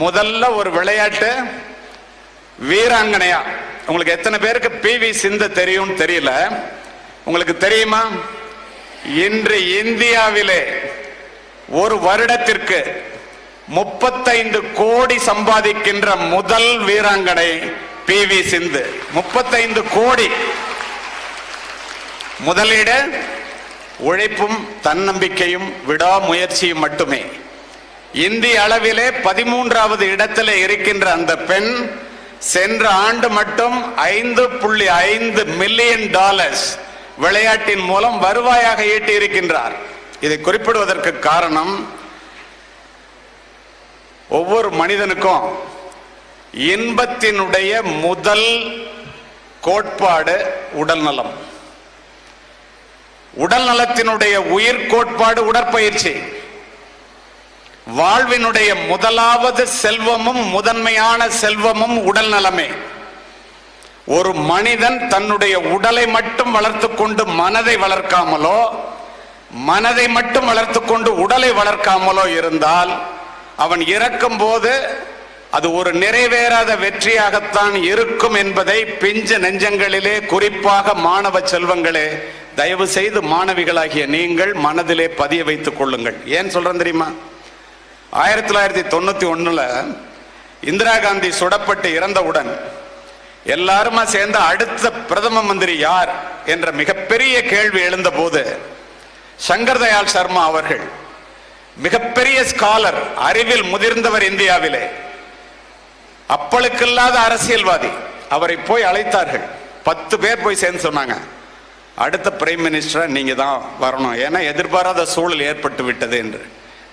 முதல்ல ஒரு விளையாட்டு வீராங்கனையா. உங்களுக்கு எத்தனை பேருக்கு பி வி சிந்து தெரியும் தெரியல. உங்களுக்கு தெரியுமா? இன்று இந்தியாவிலே ஒரு வருடத்திற்கு முப்பத்தைந்து கோடி சம்பாதிக்கின்ற முதல் வீராங்கனை பி வி சிந்து. முப்பத்தைந்து கோடி. முதலீடு உழைப்பும் தன்னம்பிக்கையும் விடாமுயற்சியும் மட்டுமே. இந்திய அளவிலே பதிமூன்றாவது இடத்தில் இருக்கின்ற அந்த பெண் சென்ற ஆண்டு மட்டும் ஐந்து புள்ளி ஐந்து மில்லியன் டாலர்ஸ் விளையாட்டின் மூலம் வருவாயாக ஈட்டி இருக்கின்றார் இதை குறிப்பிடுவதற்கு காரணம் ஒவ்வொரு மனிதனுக்கும் இன்பத்தினுடைய முதல் கோட்பாடு உடல் நலம். உடல் நலத்தினுடைய உயிர் கோட்பாடு உடற்பயிற்சி. வாழ்வினுடைய முதலாவது செல்வமும் முதன்மையான செல்வமும் உடல் நலமே. ஒரு மனிதன் தன்னுடைய உடலை மட்டும் வளர்த்து கொண்டு மனதை வளர்க்காமலோ மனதை மட்டும் வளர்த்து கொண்டு உடலை வளர்க்காமலோ இருந்தால் அவன் இறக்கும் போது அது ஒரு நிறைவேறாத வெற்றியாகத்தான் இருக்கும் என்பதை பிஞ்ச நெஞ்சங்களிலே குறிப்பாக மாணவ செல்வங்களே தயவு செய்து மாணவிகளாகிய நீங்கள் மனதிலே பதிய வைத்துக் கொள்ளுங்கள். ஏன் சொல்றேன் தெரியுமா? ஆயிரத்தி தொள்ளாயிரத்தி தொண்ணூத்தி ஒண்ணுல இந்திரா காந்தி சுடப்பட்டு இறந்தவுடன் எல்லாருமா சேர்ந்த அடுத்த பிரதம மந்திரி யார் என்ற மிகப்பெரிய கேள்வி எழுந்த போது சங்கர் தயாள் சர்மா அவர்கள் மிகப்பெரிய ஸ்காலர் அறிவில் முதிர்ந்தவர் இந்தியாவிலே அப்பளுக்கில்லாத அரசியல்வாதி அவரை போய் அழைத்தார்கள். பத்து பேர் போய் சேர்ந்து சொன்னாங்க அடுத்த பிரைம் மினிஸ்டரா நீங்க தான் வரணும். ஏன்னா எதிர்பாராத சூழல் ஏற்பட்டு விட்டது என்று.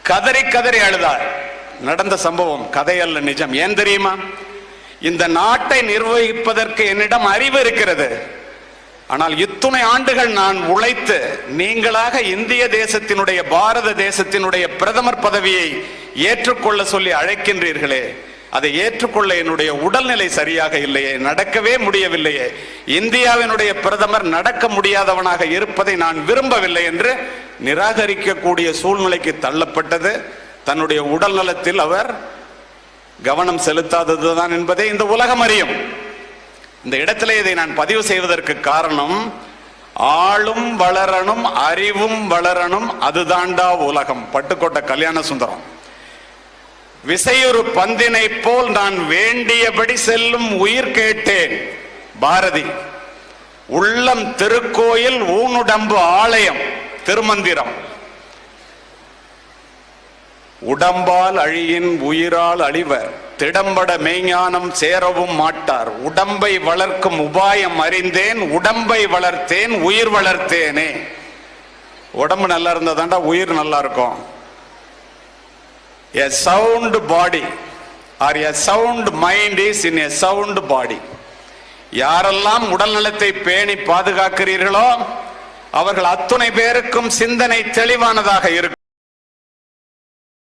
கதறி கதறி அழுதார். நடந்த சம்பவம் கதையல்ல நிஜம். ஏன் தெரியுமா? இந்த நாட்டை நிர்வகிப்பதற்கு என்னிடம் அறிவு இருக்கிறது. ஆனால் இத்துணை ஆண்டுகள் நான் உழைத்து நீங்களாக இந்திய தேசத்தினுடைய பாரத தேசத்தினுடைய பிரதமர் பதவியை ஏற்றுக்கொள்ள சொல்லி அழைக்கின்றீர்களே அதை ஏற்றுக்கொள்ள என்னுடைய உடல்நிலை சரியாக இல்லையே நடக்கவே முடியவில்லையே. இந்தியாவினுடைய பிரதமர் நடக்க முடியாதவனாக இருப்பதை நான் விரும்பவில்லை என்று நிராகரிக்கக்கூடிய சூழ்நிலைக்கு தள்ளப்பட்டது. தன்னுடைய உடல் நலத்தில் அவர் கவனம் செலுத்தாததுதான் என்பதை இந்த உலகம் அறியும். இந்த இடத்திலே இதை நான் பதிவு செய்வதற்கு காரணம் ஆளும் வளரணும் அறிவும் வளரணும் அதுதாண்டா உலகம். பட்டுக்கோட்டை கல்யாண சுந்தரம். விசையொரு பந்தினை போல் நான் வேண்டியபடி செல்லும் உயிர் கேட்டேன். பாரதி உள்ளம் திருக்கோயில் ஊனுடம்பு ஆலயம். திருமந்திரம். உடம்பால் அழியின் உயிரால் அழிவர் திடம்பட மெய்ஞானம் சேரவும் மாட்டார். உடம்பை வளர்க்கும் உபாயம் அறிந்தேன் உடம்பை வளர்த்தேன் உயிர் வளர்த்தேனே. உடம்பு நல்லா இருந்ததாண்டா உயிர் நல்லா இருக்கும். A sound body or a sound mind is in a sound body யாரெல்லாம் உடல் நலத்தை பேணி பாதுகாக்கிறீர்களோ அவர்கள் அத்துணை பேருக்கும் சிந்தனை தெளிவானதாக இருக்கும்.